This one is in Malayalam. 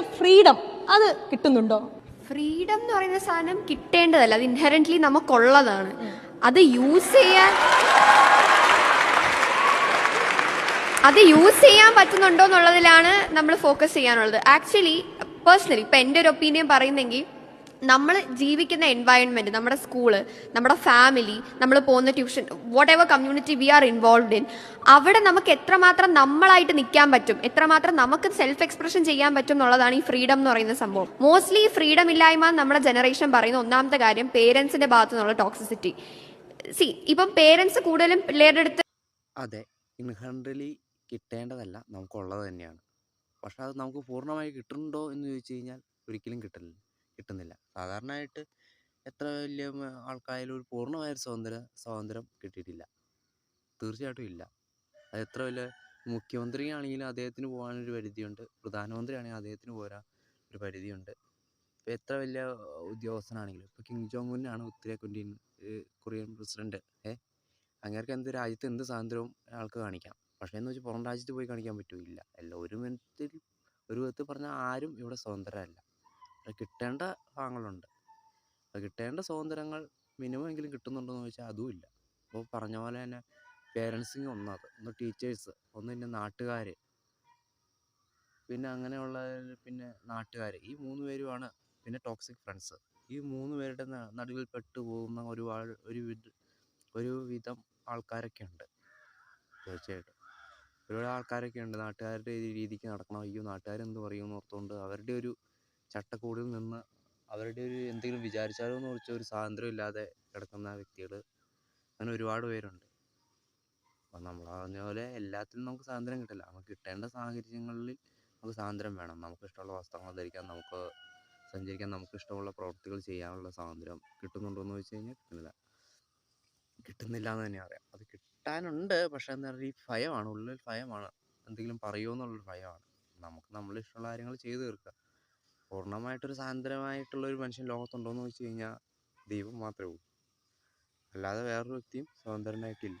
ഫ്രീഡം അത് കിട്ടുന്നുണ്ടോ? ഫ്രീഡം എന്ന് പറയുന്ന സാധനം കിട്ടേണ്ടതല്ല. അത് ഇൻഹറന്റ്ലി നമുക്കുള്ളതാണ്. അത് യൂസ് ചെയ്യാൻ അത് യൂസ് ചെയ്യാൻ പറ്റുന്നുണ്ടോ എന്നുള്ളതിലാണ് നമ്മൾ ഫോക്കസ് ചെയ്യാനുള്ളത്. ആക്ച്വലി പേഴ്സണലി ഇപ്പം എന്റെ ഒരു ഒപ്പീനിയൻ പറയുന്നെങ്കിൽ നമ്മൾ ജീവിക്കുന്ന എൻവയൺമെന്റ് നമ്മുടെ സ്കൂൾ നമ്മുടെ ഫാമിലി നമ്മൾ പോകുന്ന tuition whatever community we are involved in അവിടെ നമുക്ക് എത്രമാത്രം നമ്മളായിട്ട് നിൽക്കാൻ പറ്റും എത്രമാത്രം നമുക്ക് സെൽഫ് എക്സ്പ്രഷൻ ചെയ്യാൻ പറ്റും എന്നുള്ളതാണ് ഈ ഫ്രീഡം എന്ന് പറയുന്ന സംഭവം. മോസ്റ്റ്ലി ഫ്രീഡം ഇല്ലായ്മ നമ്മുടെ ജനറേഷൻ പറയുന്ന ഒന്നാമത്തെ കാര്യം പേരൻസിന്റെ ഭാഗത്തു നിന്നുള്ള ടോക്സിസിറ്റി സി ഇപ്പം പേരൻസ് കൂടുതലും പിള്ളേരുടെ അടുത്ത് അതെ ഇൻഹൺഡ്രലി കിട്ടേണ്ടതല്ല നമുക്കുള്ളത് തന്നെയാണ്. പക്ഷെ അത് നമുക്ക് പൂർണമായി കിട്ടുന്നുണ്ടോ എന്ന് ചോദിച്ചു കഴിഞ്ഞാൽ ഒരിക്കലും കിട്ടില്ല കിട്ടുന്നില്ല. സാധാരണയായിട്ട് എത്ര വലിയ ആൾക്കായാലും ഒരു പൂർണമായ ഒരു സ്വാതന്ത്ര്യ സ്വാതന്ത്ര്യം കിട്ടിയിട്ടില്ല. തീർച്ചയായിട്ടും ഇല്ല. അത് എത്ര വലിയ മുഖ്യമന്ത്രിയാണെങ്കിലും അദ്ദേഹത്തിന് പോകാനൊരു പരിധിയുണ്ട്. പ്രധാനമന്ത്രിയാണെങ്കിൽ അദ്ദേഹത്തിന് പോരാ ഒരു പരിധിയുണ്ട്. ഇപ്പോൾ എത്ര വലിയ ഉദ്യോഗസ്ഥനാണെങ്കിലും ഇപ്പോൾ കിങ് ജോങ് ഉന്നാണ് ഉത്തര കൊറിയൻ കൊറിയൻ പ്രസിഡന്റ്. ഏ? അങ്ങേർക്ക് എന്ത് രാജ്യത്ത് എന്ത് സ്വാതന്ത്ര്യവും ആൾക്ക് കാണിക്കാം. പക്ഷേ എന്ന് വെച്ചാൽ പുറം രാജ്യത്ത് പോയി കാണിക്കാൻ പറ്റുമോ ഇല്ല അല്ല ഒരു വിധത്തിൽ ഒരു വിധത്തിൽ പറഞ്ഞാൽ ആരും ഇവിടെ സ്വതന്ത്രരല്ല. കിട്ടേണ്ട ഭാഗങ്ങളുണ്ട് അത് കിട്ടേണ്ട സ്വാതന്ത്ര്യങ്ങൾ മിനിമം എങ്കിലും കിട്ടുന്നുണ്ടോ എന്ന് ചോദിച്ചാൽ അതും ഇല്ല. അപ്പോൾ പറഞ്ഞ പോലെ തന്നെ പേരൻസിങ് ഒന്നത് ഒന്ന് ടീച്ചേഴ്സ് ഒന്ന് പിന്നെ നാട്ടുകാർ പിന്നെ അങ്ങനെയുള്ള പിന്നെ നാട്ടുകാർ ഈ മൂന്ന് പേരുമാണ് പിന്നെ ടോക്സിക് ഫ്രണ്ട്സ് ഈ മൂന്ന് പേരുടെ നടുവിൽ പെട്ടു പോകുന്ന ഒരുപാട് ഒരു ഒരു വിധം ആൾക്കാരൊക്കെ ഉണ്ട്. തീർച്ചയായിട്ടും. ഒരുപാട് ആൾക്കാരൊക്കെ ഉണ്ട്. നാട്ടുകാരുടെ രീതിക്ക് നടക്കണം അയ്യോ നാട്ടുകാരെന്ത് പറയുമെന്ന് ഓർത്തുകൊണ്ട് അവരുടെ ഒരു ചട്ടക്കൂടിൽ നിന്ന് അവരുടെ ഒരു എന്തെങ്കിലും വിചാരിച്ചാലോ എന്ന് വെച്ച ഒരു സ്വാതന്ത്ര്യം ഇല്ലാതെ കിടക്കുന്ന വ്യക്തികൾ അങ്ങനെ ഒരുപാട് പേരുണ്ട്. അപ്പം നമ്മൾ പറഞ്ഞ പോലെ എല്ലാത്തിനും നമുക്ക് സ്വാതന്ത്ര്യം കിട്ടില്ല. നമുക്ക് കിട്ടേണ്ട സാഹചര്യങ്ങളിൽ നമുക്ക് സ്വാതന്ത്ര്യം വേണം. നമുക്ക് ഇഷ്ടമുള്ള വസ്ത്രങ്ങൾ ധരിക്കാം നമുക്ക് സഞ്ചരിക്കാൻ നമുക്ക് ഇഷ്ടമുള്ള പ്രവൃത്തികൾ ചെയ്യാനുള്ള സ്വാതന്ത്ര്യം കിട്ടുന്നുണ്ടോ എന്ന് ചോദിച്ചു കഴിഞ്ഞാൽ കിട്ടുന്നില്ല. കിട്ടുന്നില്ല എന്ന് തന്നെ പറയാം. അത് കിട്ടാനുണ്ട്. പക്ഷേ എന്താ പറയുക ഈ ഭയമാണ്. ഉള്ളിൽ ഭയമാണ്. എന്തെങ്കിലും പറയുമോ എന്നുള്ളൊരു ഭയമാണ്. നമുക്ക് നമ്മളിഷ്ടമുള്ള കാര്യങ്ങൾ ചെയ്തു തീർക്കുക. പൂർണമായിട്ടൊരു സ്വാതന്ത്ര്യമായിട്ടുള്ളൊരു മനുഷ്യൻ ലോകത്തുണ്ടോയെന്ന് ചോദിച്ചു കഴിഞ്ഞാൽ ദൈവം മാത്രമേ ഉള്ളൂ. അല്ലാതെ വേറൊരു വ്യക്തിയും സ്വതന്ത്രനായിട്ടില്ല.